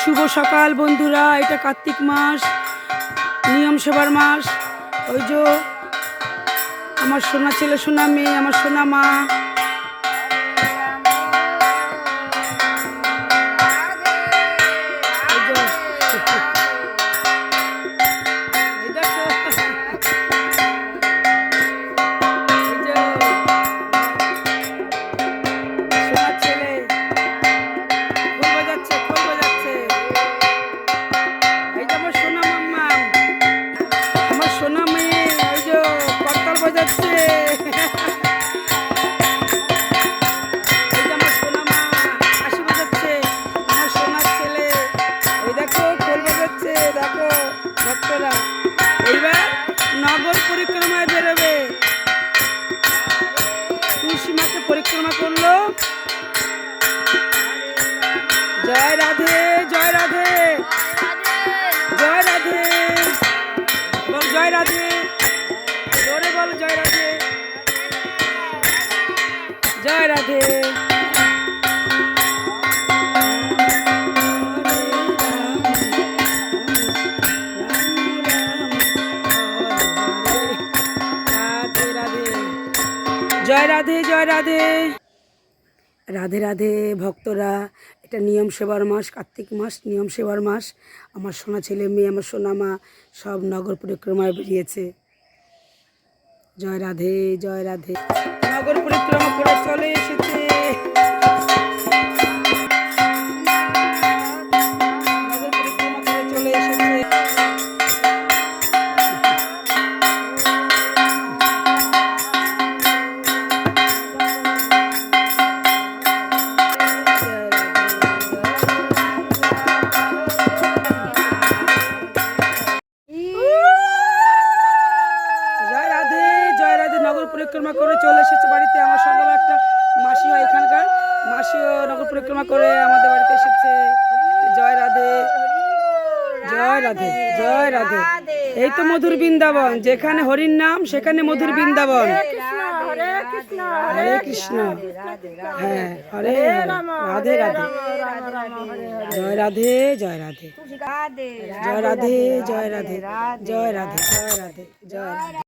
শুভ সকাল বন্ধুরা, এটা কার্তিক মাস, নিয়ম সেবার মাস। ওই যে আমার সোনা ছেলে, সোনা মেয়ে, আমার সোনা মা। ভক্তরা, এইবার নগর পরিক্রমায় বেরোবে। তুলসী মাকে পরিক্রমা করল। জয় রাধে জয় রাধে জয় রাধে জয় রাধে, জোরে বল জয় রাধে। জয় রাধে। জয় রাধে জয় রাধে। রাধে রাধে ভক্তরা, এটা নিয়ম সেবার মাস, কার্তিক মাস, নিয়ম সেবার মাস। আমার সোনা ছেলে, মেয়ে, আমার সোনা মা, সব নগর পরিক্রমায় বেরিয়েছে। জয় রাধে জয় রাধে। নগর পরিক্রমা করে চলে এসেছে। নগর পরিক্রমা করে চলে এসেছে। নগর পরিক্রমা করে চলে এসেছে বাড়িতে। আমার সঙ্গে একটা মাসি হয় এখানকার। মাসিও নগর পরিক্রমা করে আমাদের বাড়িতে এসেছে। জয় রাধে। জয় রাধে। জয় রাধে। এই তো মধুর বৃন্দাবন। যেখানে হরির নাম সেখানে মধুর বৃন্দাবন। হরে কৃষ্ণ হ্যাঁ হরে, রাধে। রাধে জয় রাধে। জয় রাধে জয় রাধে। জয় রাধে জয় রাধে। জয় রাধে জয় রাধে।